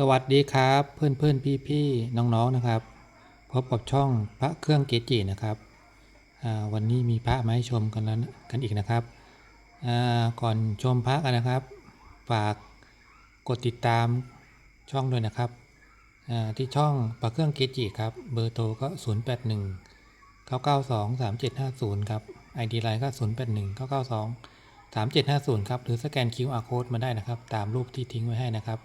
สวัสดีครับเพื่อนเพื่อนพี่พี่ๆน้องๆนะครับ พบกับช่องพระเครื่องเกจินะครับวันนี้มีพระมาให้ชมกันแล้วกันอีกนะครับก่อนชมพระกันนะครับ ฝากกดติดตามช่องด้วยนะครับที่ช่องพระเครื่องเกจิครับเบอร์โทรก็ 0 8 1 9 9 2 3 7 5 0 ครับ ID ไลน์ก็ 0 8 1 9 9 2 3 7 5 0 ครับ หรือสแกน QR code มาได้นะครับ ตามรูปที่ทิ้งไว้ให้นะครับ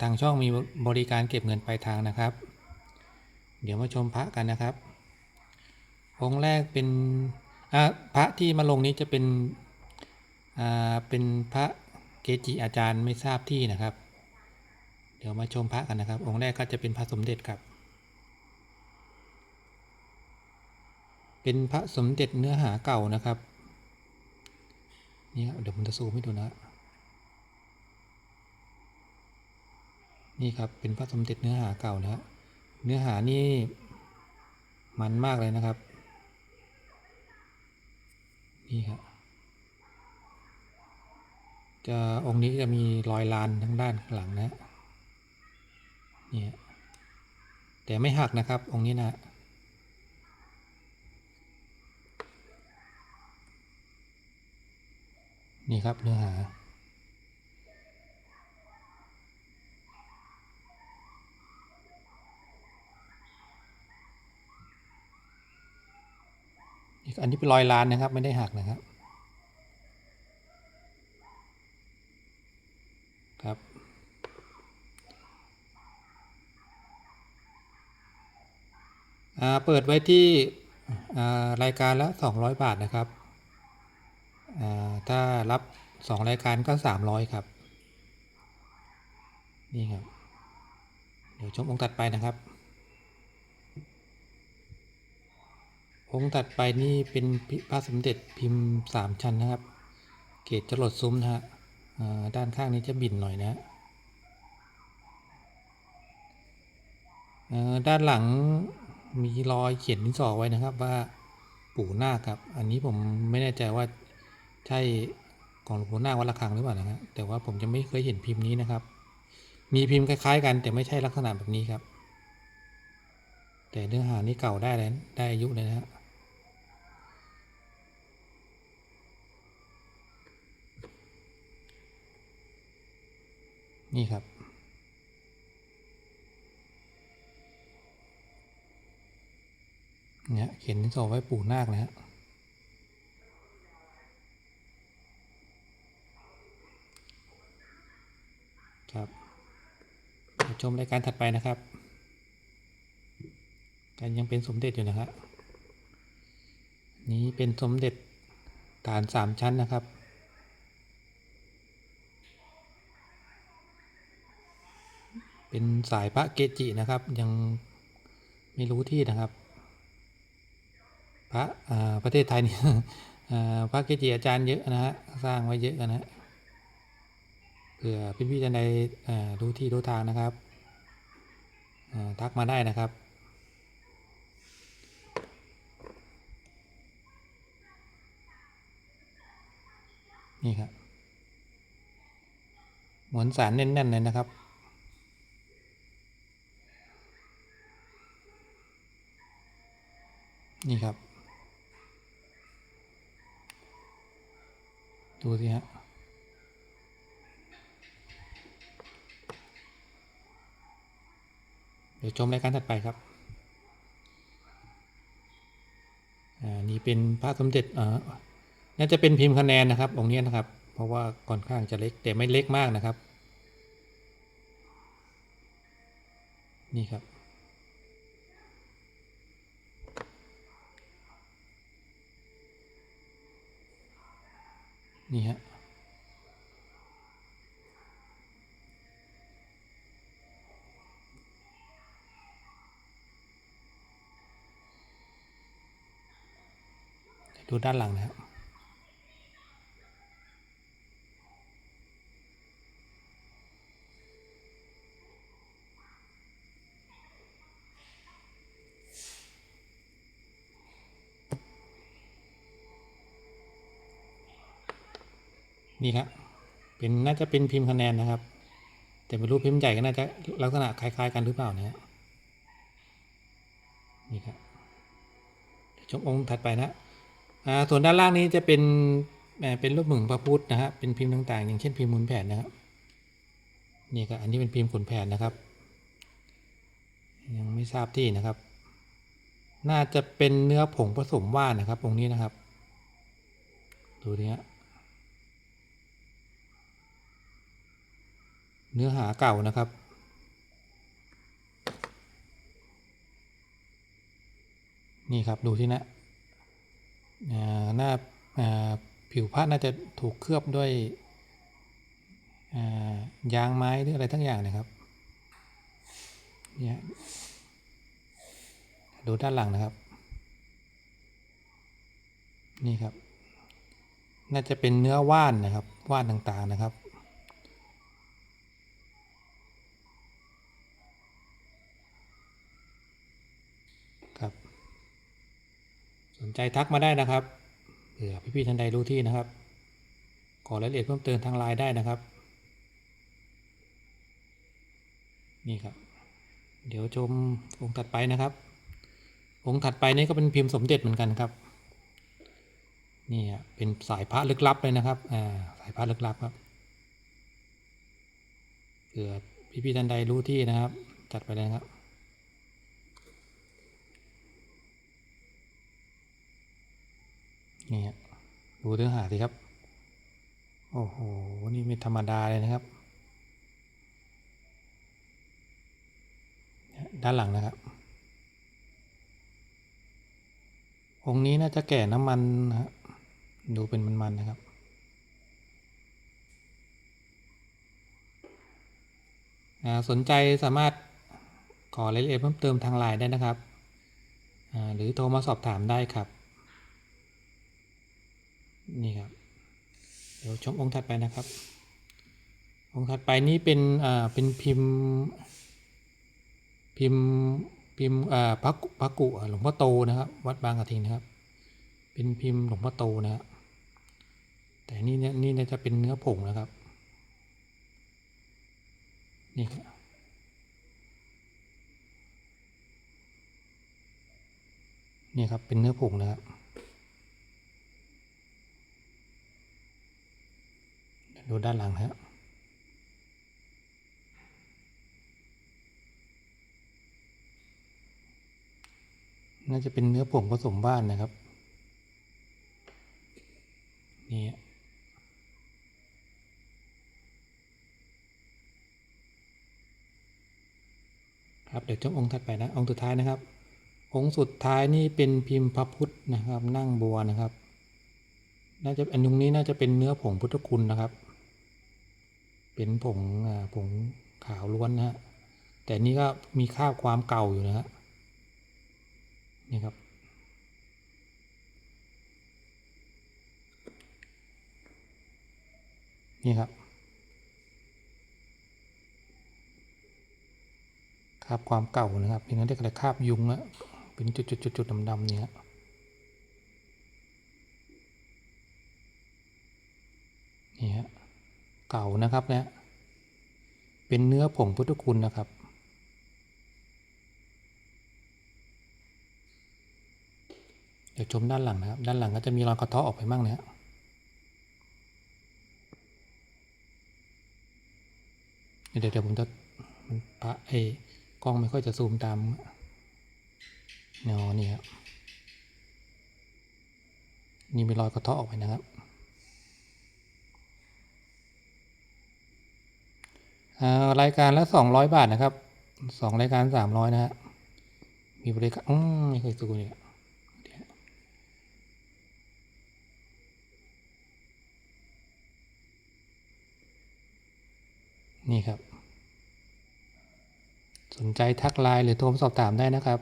ทางช่องมีบริการเก็บเงินปลายทางนะครับ เดี๋ยวมาชมพระกันนะครับ องค์แรกเป็นพระที่มาลงนี้จะเป็นเป็นพระเกจิอาจารย์ไม่ทราบที่นะครับ เดี๋ยวมาชมพระกันนะครับ องค์แรกก็จะเป็นพระสมเด็จครับ เป็นพระสมเด็จเนื้อหาเก่านะครับเนี่ยเดี๋ยวผมจะซูมให้ดูนะ นี่ครับเป็นพระสมเด็จเนื้อหาเก่านะฮะเนื้อหานี่มันมากเลยนะครับ นี่ครับจะองค์นี้จะมีรอยลานทั้งด้านข้างหลังนะเนี่ยแต่ไม่หักนะครับ องค์นี้นะนี่ครับเนื้อหา อันนี้เป็นรอยล้านนะครับ ไม่ได้หักนะครับ ครับ เปิดไว้ที่รายการละ 200 บาทนะครับ ถ้ารับ 2 รายการก็ 300 ครับ นี่ครับ เดี๋ยวชมองค์ตัดไปนะครับ องค์ตัดไปนี่เป็นพระสมเด็จพิมพ์สามชั้นนะครับ เกศจรดซุ้มนะฮะด้านข้างนี้จะบินหน่อยนะด้านหลังมีรอยเขียนดินสอไว้นะครับว่าปู่นาคครับ อันนี้ผมไม่แน่ใจว่าใช่ของหลวงปู่นาควัดระฆังหรือเปล่านะฮะแต่ว่าผมจะไม่เคยเห็นพิมพ์นี้นะครับ มีพิมพ์คล้าย ๆ กันแต่ไม่ใช่ลักษณะแบบนี้ครับ แต่เนื้อหานี่เก่าได้แล้วได้อายุเลยนะฮะ นี่ครับ เนี่ยเขียนดินสอไว้ปู่นาคนะฮะครับชมรายการถัดไปนะครับกันยังเป็นสมเด็จอยู่นะครับ นี้เป็นสมเด็จฐานสามชั้นนะครับ เป็นสายพระเกจินะครับ ยังไม่รู้ที่นะครับ พระประเทศไทยนี่พระเกจิอาจารย์เยอะนะฮะสร้างไว้เยอะนะฮะเผื่อพี่ๆท่านใดรู้ที่รู้ทางนะครับทักมาได้นะครับนี่ครับหมวนสารแน่นๆเลยนะครับ นี่ครับ ดูสิฮะเดี๋ยวชมรายการถัดไปครับ อ่า นี่เป็นพระสมเด็จอ่าน่าจะเป็นพิมพ์คะแนนนะครับ องค์นี้นะครับ เพราะว่าค่อนข้างจะเล็กแต่ไม่เล็กมากนะครับ นี่ครับ นี่ฮะดูด้านหลังนะครับ นี่ครับเป็นน่าจะเป็นพิมพ์คะแนนนะครับ แต่ไม่รู้พิมพ์ใหญ่ก็น่าจะลักษณะคล้าย ๆ กันหรือเปล่าเนี่ยนี่ครับชมองค์ถัดไปนะส่วนด้านล่างนี้จะเป็นเป็นรูปหมึงพระพุทธนะฮะเป็นพิมพ์ต่างๆ อย่างเช่นพิมพ์มุนแผ่นนะครับนี่ครับอันนี้เป็นพิมพ์ขุนแผนนะครับ ยังไม่ทราบที่นะครับ น่าจะเป็นเนื้อผงผสมว่านนะครับองค์นี้นะครับ ดูดิฮะ เนื้อหาเก่านะครับ นี่ครับดูที่นะอ่าหน้าผิวพระน่าจะถูกเคลือบด้วยยางไม้หรืออะไรทั้งอย่างนะครับเนี่ยดูด้านหลังนะครับ นี่ครับ น่าจะเป็นเนื้อว่านนะครับ ว่านต่างๆนะครับ ส นใจทักมาได้นะครับเผื่อพี่ๆท่านใดรู้ที่นะครับ ขอรายละเอียดเพิ่มเติมทางไลน์ได้นะครับ นี่ครับ เดี๋ยวชมองค์ถัดไปนะครับ องค์ถัดไปนี่ก็เป็นพิมพ์สมเด็จเหมือนกันครับนี่เป็นสายพระลึกลับเลยนะครับอ่าสายพระลึกลับครับเผื่อพี่ๆท่านใดรู้ที่นะครับ จัดไปเลยครับ นี่ฮะดูเนื้อหาสิครับ โอ้โห นี่ไม่ธรรมดาเลยนะครับ ด้านหลังนะครับ องค์นี้น่าจะแก่น้ำมันนะฮะดูเป็นมันๆนะครับสนใจสามารถขอรายละเอียดเพิ่มเติมทางไลน์ได้นะครับ หรือโทรมาสอบถามได้ครับ นี่ครับ เดี๋ยวชมองค์ถัดไปนะครับ องค์ถัดไปนี้เป็นอ่าเป็นพิมพ์ พิมพ์พิมพ์อ่าพระพระกุหลวงพ่อโตนะครับ วัดบางกระทิงนะครับ เป็นพิมพ์หลวงพ่อโตนะครับแต่นี่เนี่ยนี่น่าจะเป็นเนื้อผงนะครับ นี่ครับนี่ครับเป็นเนื้อผงนะครับ ดูด้านหลังฮะน่าจะเป็นเนื้อผงผสมบ้านนะครับ นี่ครับเดี๋ยวจบองค์ถัดไปนะองค์สุดท้ายนะครับ องค์สุดท้ายนี่เป็นพิมพ์พระพุทธนะครับ นั่งบัวนะครับ น่าจะอันนุงนี้น่าจะเป็นเนื้อผงพุทธคุณนะครับ เป็นผงผงขาวล้วนนะฮะแต่นี่ก็มีค่าบความเก่าอยู่นะฮะนี่ครับ นี่ครับคราบความเก่านะครับเป็นนั่นเรียกอะไรคราบยุงอะเป็นจุดๆๆดำๆเนี่ยฮะนี่ฮะ เก่านะครับเนี่ยเป็นเนื้อผงพุทธคุณนะครับ เดี๋ยวชมด้านหลังนะครับ ด้านหลังก็จะมีรอยกระเทาะออกไปบ้างนะฮะเดี๋ยวเดี๋ยวผมจะมันพระไอ้กล้องไม่ค่อยจะซูมตามเนาะนี่ครับนี่มีรอยกระเทาะออกไปนะครับ อ่า รายการละสองร้อยบาทนะครับสองรายการสามร้อยนะฮะมีบริการอืมไม่เคยซูเนี่ยนี่ครับ สนใจทักไลน์หรือโทรสอบถามได้นะครับ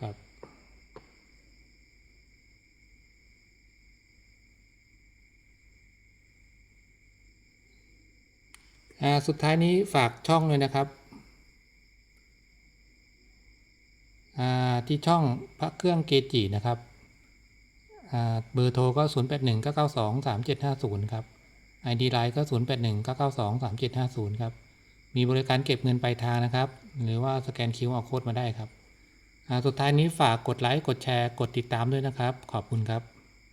อ่า สุดท้ายนี้ฝากช่องเลยนะครับที่ช่องพระเครื่องเกจินะครับเบอร์โทรก็ 0 8 1 9 9 2 3 7 5 0 ครับ ID ไลน์ก็ 0 8 1 9 9 2 3 7 5 0 ครับ มีบริการเก็บเงินปลายทางนะครับ หรือว่าสแกนคิวเอาโค้ดมาได้ครับ สุดท้ายนี้ฝากกดไลค์ กดแชร์ กดติดตามด้วยนะครับ ขอบคุณครับ